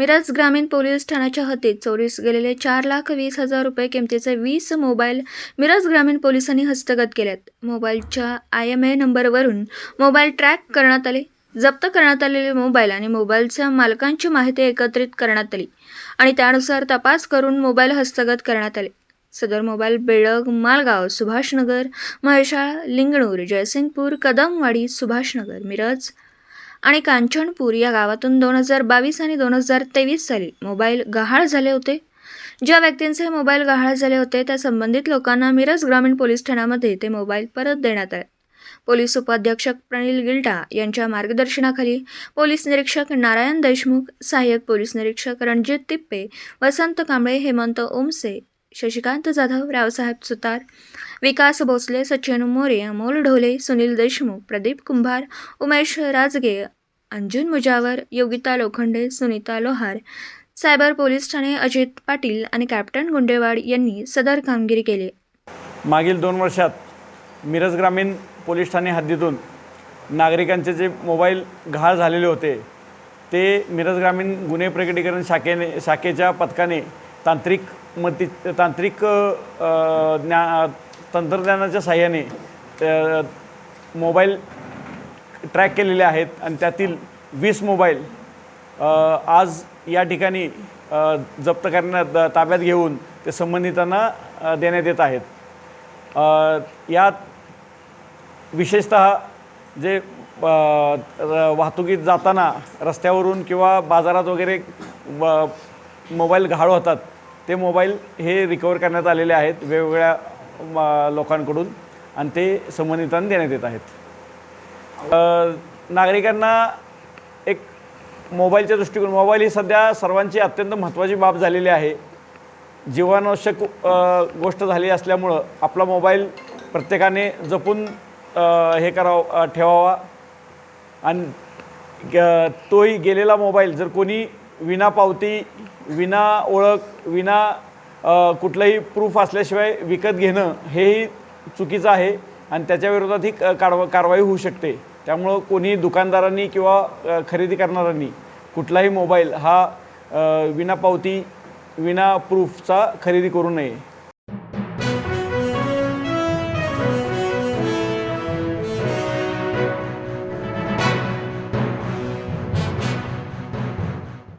मिरज ग्रामीण पोलीस ठाण्याच्या हद्दीत चोरीस गेलेले चार लाख वीस हजार रुपये किमतीचे वीस मोबाईल मिरज ग्रामीण पोलिसांनी हस्तगत केल्यात मोबाईलच्या आय एम ए नंबरवरून मोबाईल ट्रॅक करण्यात आले जप्त करण्यात आलेले मोबाईल आणि मोबाईलच्या मालकांची माहिती एकत्रित करण्यात आली आणि त्यानुसार तपास करून मोबाईल हस्तगत करण्यात आले. सदर मोबाईल बेळग मालगाव सुभाषनगर महेशाळा लिंगणूर जयसिंगपूर कदमवाडी सुभाषनगर मिरज आणि कांचनपूर या गावातून दोन हजार बावीस आणि दोन हजार तेवीस साली मोबाईल गहाळ झाले होते. ज्या व्यक्तींचे मोबाईल गहाळ झाले होते त्या संबंधित लोकांना मिरज ग्रामीण पोलीस ठाण्यामध्ये ते मोबाईल परत देण्यात आले. पोलीस उपाध्यक्ष प्रणील गिल्टा यांच्या मार्गदर्शनाखाली पोलीस निरीक्षक नारायण देशमुख सहाय्यक पोलीस निरीक्षक रणजित तिप्पे वसंत कांबळे हेमंत ओमसे शशिकांत जाधव रावसाहेब सुतार विकास भोसले सचिन मोरे अमोल ढोले सुनील देशमुख प्रदीप कुंभार उमेश राजगे अंजुन मुजावर योगिता लोखंडे सुनीता लोहार सायबर पोलीस ठाणे अजित पाटील आणि कॅप्टन गुंडेवाड यांनी सदर कामगिरी केली. मागील दोन वर्षात मिरज ग्रामीण पोलीस ठाणे हद्दीतून नागरिकांचे जे मोबाईल घाळ झालेले होते ते मिरज ग्रामीण गुन्हे प्रकटीकरण शाखेने शाखेच्या पथकाने तांत्रिक मती तांत्रिक ज्ञा तंत्रज्ञानाच्या साह्याने मोबाईल ट्रॅक केलेले आहेत आणि त्यातील वीस मोबाईल आज या ठिकाणी जप्त करण्यात ताब्यात घेऊन ते संबंधितांना देण्यात येत आहेत. यात विशेषतः जे वाहतुकीत जाताना रस्त्यावरून किंवा बाजारात वगैरे मोबाईल घाळ होतात ते मोबाईल हे रिकवर करण्यात आलेले आहेत वेगवेगळ्या म- लोकांकडून आणि ते संबंधितांना देण्यात येत आहेत. नागरिकांना एक मोबाईलच्या दृष्टिकोन मोबाईल ही सध्या सर्वांची अत्यंत महत्त्वाची बाब झालेली आहे. जीवनावश्यक गोष्ट झाली असल्यामुळं आपला मोबाईल प्रत्येकाने जपून हे करावं ठेवावा. आणि तोही गेलेला मोबाईल जर कोणी विनापावती विना ओळख विना कुठलंही प्रूफ असल्याशिवाय विकत घेणं हेही चुकीचं आहे आणि त्याच्याविरोधात ही क- कारवा कारवाई होऊ शकते. त्यामुळं कोणी दुकानदारांनी किंवा खरेदी करणाऱ्यांनी कुठलाही मोबाईल हा विना पावती विना प्रूफचा खरेदी करू नये.